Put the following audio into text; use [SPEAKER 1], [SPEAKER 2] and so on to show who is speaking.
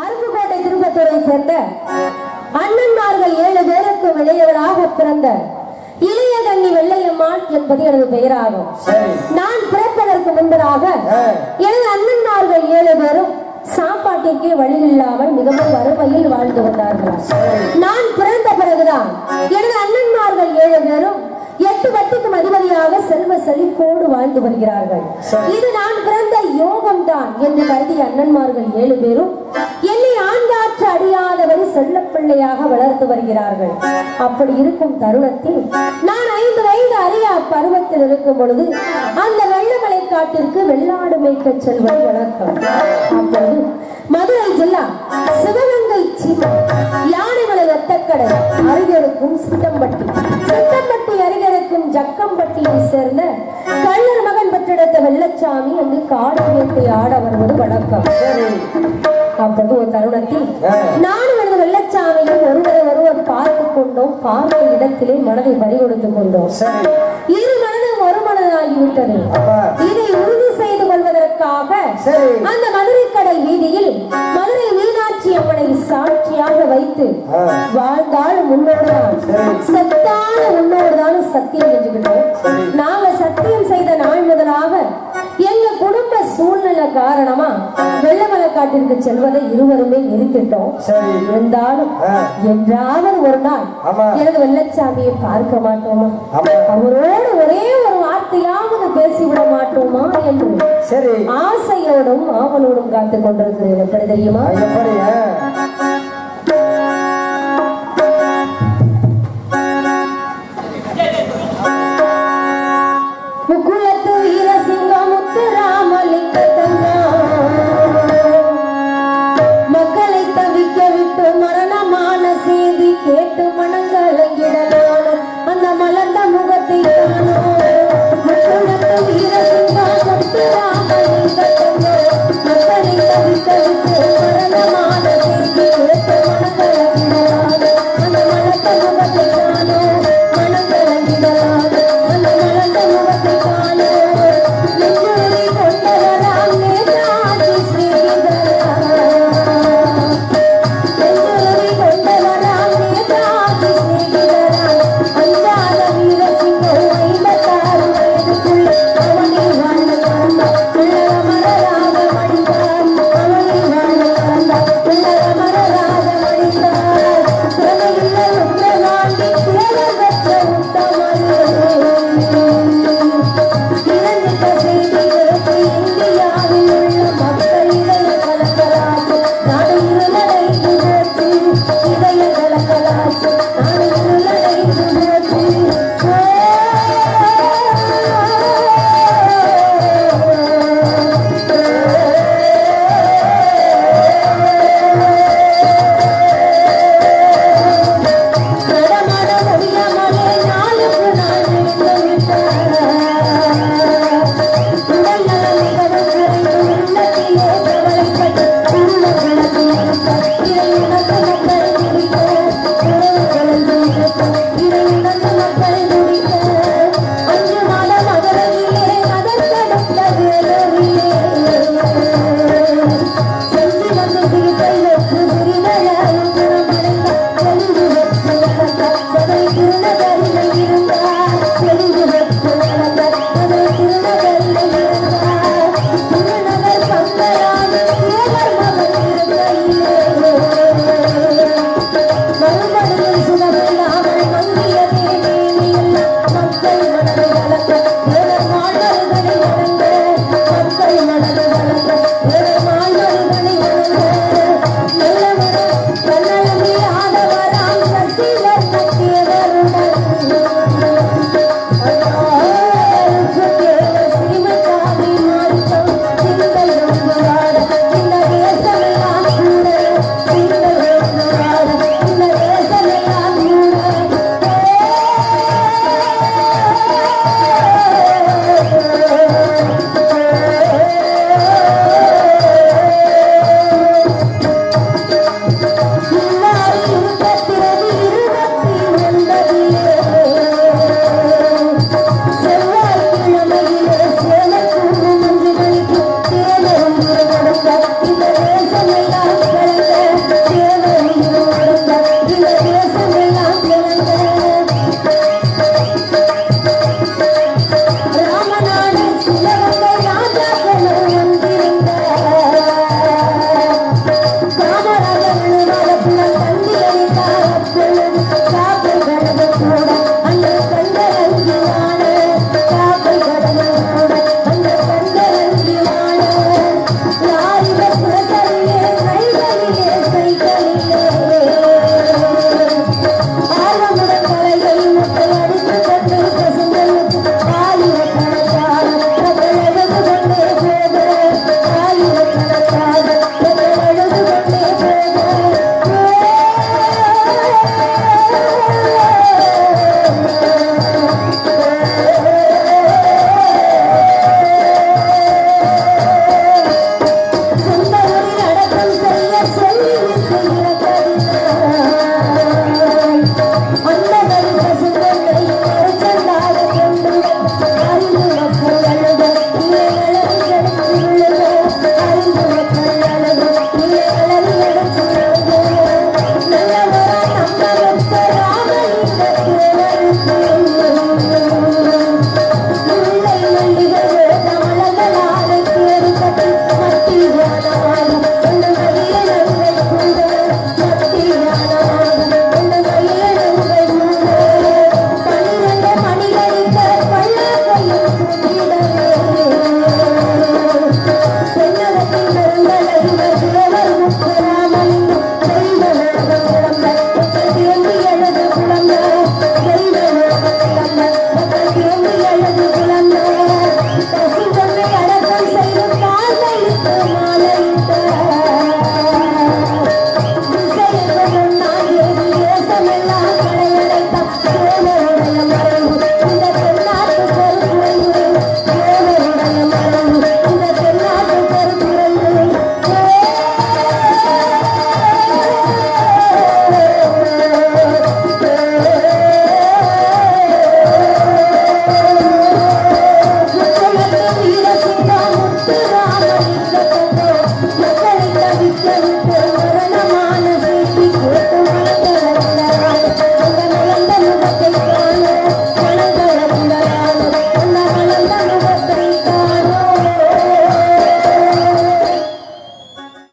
[SPEAKER 1] அருப்புக்கோட்டை திருப்பத்தூரை சேர்ந்த அண்ணன்மார்கள் ஏழு பேருக்கு இளையவராக பிறந்த இளைய கண்ணி வெள்ளையம்மாள் என்பது எனது பெயராகும். நான் பிறப்பதற்கு முன்பதாக. எனது அண்ணன்மார்கள் ஏழு பேரும் சாப்பாட்டிற்கே வழி இல்லாமல் மிகவும் வறுமையில் வாழ்ந்து வந்தார்கள் நான் பிறந்த பிறகுதான் எனது அண்ணன்மார்கள் ஏழு பேரும் எட்டு வட்டிக்கும் அதிபதியாக செல்வ செழிப்போடு வாழ்ந்து வருகிறார்கள். இது நான் பிறந்த யோகம் தான் என்று கருதிய அண்ணன்மார்கள் ஏழு பேரும் என்னை ஆண்டாற்று அடியாதபடி செல்ல பிள்ளையாக வளர்த்து வருகிறார்கள். அப்படி இருக்கும் தருணத்தில் நான் ஐந்து வயது அறியா பருவத்தில் இருக்கும் பொழுது அந்த வெள்ளமலை காட்டிற்கு வெள்ளாடு மேய்க்க செல்வது வழக்கம். அப்போது மதுரை ஜில்லா சிவகங்கை சின்னம் யானைமலை ஒத்தக்கடை அருகருக்கும் சித்தம்பட்டி சித்தம்பட்டி அருகருக்கும் ஜக்கம்பட்டியை சேர்ந்த கள்ளர் மகன் பெற்றெடுத்த வெள்ளச்சாமி அங்கு காடு வேட்டை ஆட வருவது வழக்கம். அப்போது ஒரு தருணத்தில். நானும் எனது வெள்ளச்சாமியும் ஒருவரை ஒருவர் பார்த்து கொண்டோம். பார்த்த இடத்திலே மனதை பறி கொடுத்துக் கொண்டோம் இரு மனதும் ஒரு மனதாகிவிட்டது. இதை உறுதி செய்து கொள்வதற்காக அந்த மதுரை கடை வீதியில் மதுரை மீனாட்சி அம்மனை சாட்சியாக வைத்து முன்னோடுதான்
[SPEAKER 2] சரி.
[SPEAKER 1] செத்தால முன்னோடுதான் சத்தியம் செஞ்சுக்கிட்டோம். நாங்க சத்தியம் செய்த நாள் முதலாக எங்க குடும்ப சூழ்நிலை காரணமா வெள்ளமலை காட்டிற்கு செல்வதை இருவருமே நிறுத்திட்டோம் இருந்தாலும். என்றாவது ஒரு நாள். எனது வெள்ளச்சாமியை பார்க்க மாட்டோமா. அவரோடு ஒரே ஒரு வார்த்தையாவது பேசிவிட மாட்டோமா என்று ஆசையோடும் ஆவலோடும் காத்துக் கொண்டிருக்கிறேன். எப்படி தெரியுமா?